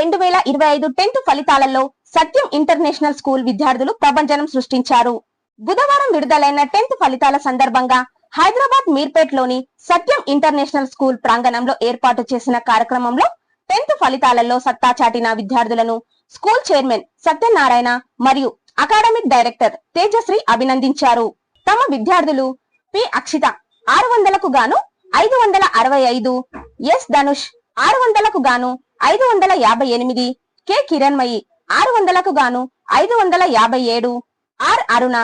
రెండు వేల ఇరవై ఐదు టెన్త్ ఫలితాలలో సత్యం ఇంటర్నేషనల్ స్కూల్ విద్యార్థులు ప్రభంజనం సృష్టించారు. బుధవారం విడుదలైన టెన్త్ ఫలితాల సందర్భంగా హైదరాబాద్ మీర్పేట్లోని సత్యం ఇంటర్నేషనల్ స్కూల్ ప్రాంగణంలో ఏర్పాటు చేసిన కార్యక్రమంలో టెన్త్ ఫలితాలలో సత్తా చాటిన విద్యార్థులను స్కూల్ చైర్మన్ సత్యనారాయణ మరియు అకాడమిక్ డైరెక్టర్ తేజశ్రీ అభినందించారు. తమ విద్యార్థులు పి. అక్షిత ఆరు వందలకు గాను ఐదు వందల అరవై ఐదు ఎస్. ధనుష్ ఆరు వందలకు గాను ఐదు వందల యాభై ఎనిమిది. కె కిరణ్మయి ఆరు వందలకు గాను ఐదు వందల యాభై ఏడు. ఆర్ అరుణ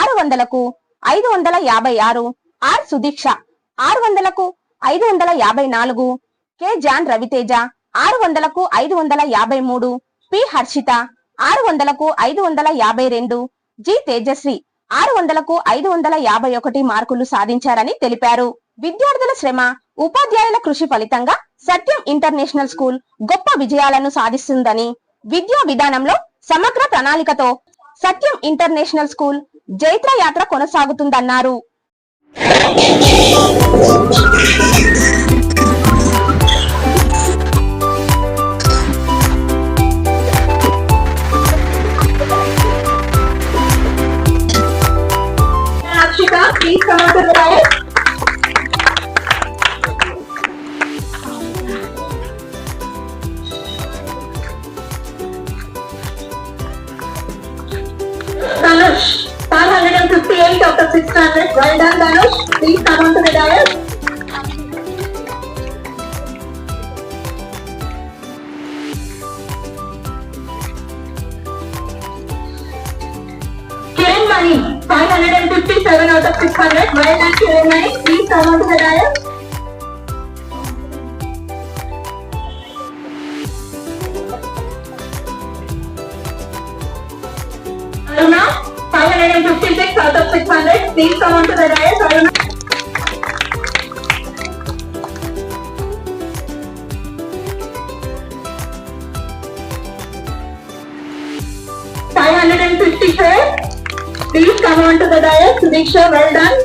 ఆరు వందలకు ఐదు వందల యాభై ఆరు. ఆర్ సుదీక్ష ఆరు వందలకు ఐదు వందల యాభై నాలుగు. కె జాన్ రవితేజ ఆరు వందలకు ఐదు వందల యాభై మూడు. పి హర్షిత ఆరు వందలకు ఐదు వందల యాభై రెండు. జి తేజశ్రీ ఆరు వందలకు ఐదు వందల యాభై ఒకటి మార్కులు సాధించారని తెలిపారు. విద్యార్థుల శ్రమ ఉపాధ్యాయుల కృషి ఫలితంగా సత్యం ఇంటర్నేషనల్ స్కూల్ గొప్ప విజయాలను సాధిస్తుందని విద్యా విధానంలో సమగ్ర ప్రణాళికతో సత్యం ఇంటర్నేషనల్ స్కూల్ జైత్ర యాత్ర కొనసాగుతుందన్నారు. Dhanush, 558 out of 600. Well done, Dhanush. Please come on to the dais. Kiran Mani, 557 out of 600. Well done, Kiran Mani. Please come on to the dais. 656 out of 600. Please come onto the dais. Aruna. Please come onto the dais. Diksha, well done.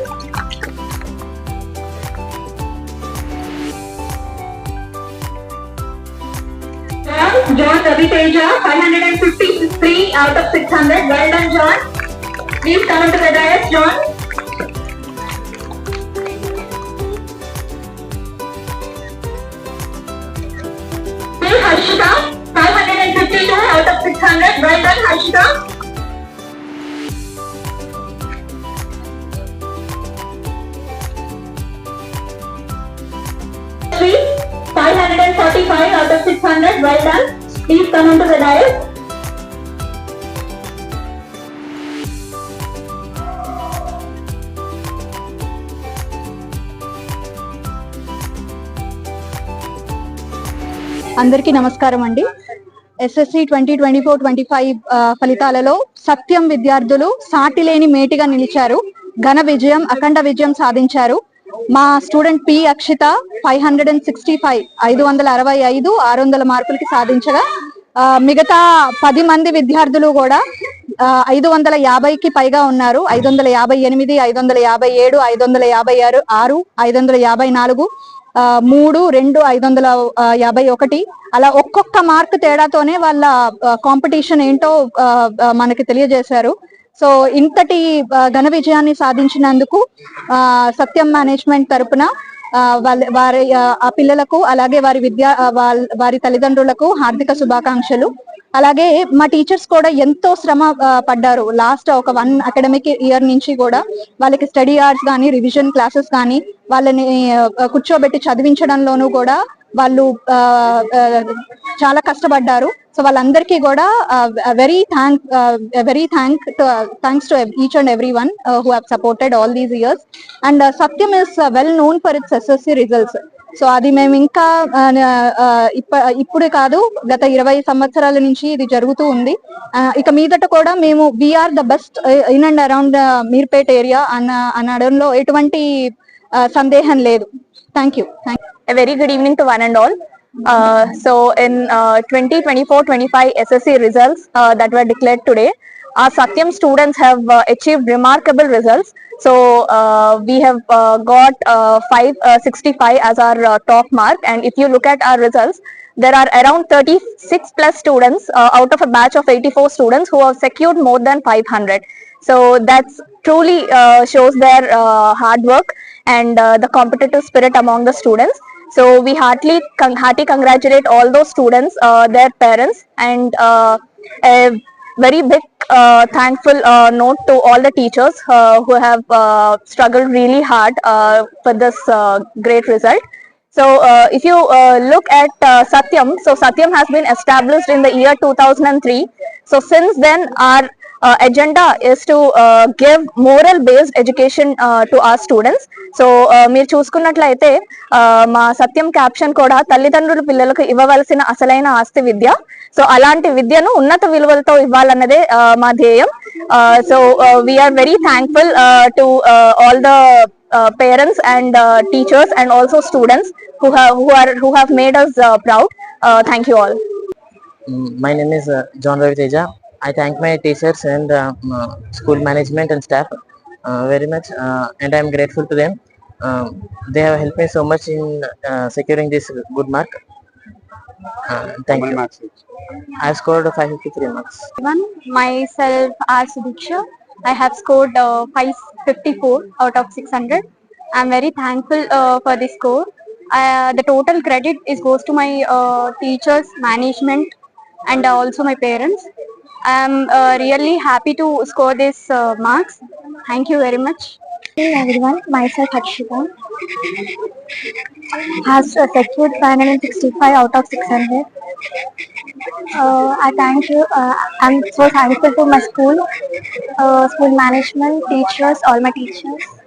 John Ravi Teja, 553 out of 600. Well done, John. Please to the dais, John. Hey, Harshita, five hundred and fifty-two out of six hundred, well done, Harshita. Three, 545 out of 600, well done. Please come onto the dais. అందరికీ నమస్కారం అండి. SSC twenty twenty four twenty five ఫలితాలలో సత్యం విద్యార్థులు సాటిలేని మేటిగా నిలిచారు. ఘన విజయం అఖండ విజయం సాధించారు. మా student P Akshitha five hundred and sixty five ఐదు వందల అరవై ఐదు ఆరు వందల మార్కులకి సాధించగా ఆ, మిగతా పది మంది విద్యార్థులు కూడా ఐదు వందల యాభైకి పైగా ఉన్నారు. ఐదు వందల యాభై ఎనిమిది ఐదు వందల యాభై ఏడు ఐదు వందల యాభై ఆరు ఆరు ఐదు వందల యాభై నాలుగు మూడు రెండు ఐదు వందల యాభై ఒకటి. అలా ఒక్కొక్క మార్క్ తేడాతోనే వాళ్ళ కాంపిటీషన్ ఏంటో ఆ, మనకి తెలియజేశారు. సో ఇంతటి ఘన విజయాన్ని సాధించినందుకు ఆ, సత్యం మేనేజ్మెంట్ తరపున వాళ్ళ వారి ఆ, పిల్లలకు అలాగే వారి విద్యా వాళ్ళ- వారి తల్లిదండ్రులకు హార్దిక శుభాకాంక్షలు. అలాగే మా టీచర్స్ కూడా ఎంతో శ్రమ పడ్డారు. లాస్ట్ ఒక వన్ అకాడమిక్ ఇయర్ నుంచి కూడా వాళ్ళకి స్టడీ అవర్స్ కానీ రివిజన్ క్లాసెస్ కానీ వాళ్ళని కూర్చోబెట్టి చదివించడంలోనూ కూడా వాళ్ళు చాలా కష్టపడ్డారు. సో వాళ్ళందరికీ కూడా very thank very thank thanks to each and every one who have supported all these years and Satyam is well known for its SSC results so అది మేము ఇంకా ఇప్పుడు కాదు గత ఇరవై సంవత్సరాల నుంచి ఇది జరుగుతూ ఉంది. ఇక మీదట కూడా మేము we are the best in and around Meerpet area అన్న అనడంలో ఎటువంటి సందేహం లేదు. Thank you thank you A very good evening to one and all. Uh, so in uh, 2024-25 SSC results uh, that were declared today, our Satyam students have uh, achieved remarkable results. So uh, we have uh, got uh, 565 as our uh, top mark, and if you look at our results, there are around 36 plus students uh, out of a batch of 84 students who have secured more than 500. So that's truly uh, shows their uh, hard work and uh, the competitive spirit among the students. So we heartily con- congratulate all those students, uh, their parents, and uh, a very big uh, thankful uh, note to all the teachers uh, who have uh, struggled really hard uh, for this uh, great result. So uh, if you uh, look at uh, Satyam, so Satyam has been established in the year 2003. So since then our uh, agenda is to uh, give moral based education uh, to our students. So మీరు చూసుకున్నట్లయితే uh, మా సత్యం caption కూడా తల్లిదండ్రులు పిల్లలకు ఇవ్వవలసిన అసలైన ఆస్తి విద్య so అలాంటి విద్యను ఉన్నత విలువలతో ఇవ్వాలన్నదే uh, మా ధ్యేయం so we are very thankful to all the parents and teachers and also students who have who are who have made us uh, proud. Uh, thank you all. Mm, My name is uh, John Ravi Teja. I thank my teachers and uh, uh, school management and staff uh, very much, uh, and I am grateful to them. Um, they have helped me so much in uh, securing this good mark. Uh, thank you. I have scored 553 marks. One, myself R. Sudiksha. I have scored uh, 554 out of 600. I'm very thankful uh, for this score. Uh, the total credit is goes to my uh, teachers, management, and also my parents. I'm uh, really happy to score this uh, marks. Thank you very much. Hey everyone, myself Harshita has secured 565 out of 600. Uh, I thank you. Uh, I'm so thankful to my school, uh, school management, teachers, all my teachers.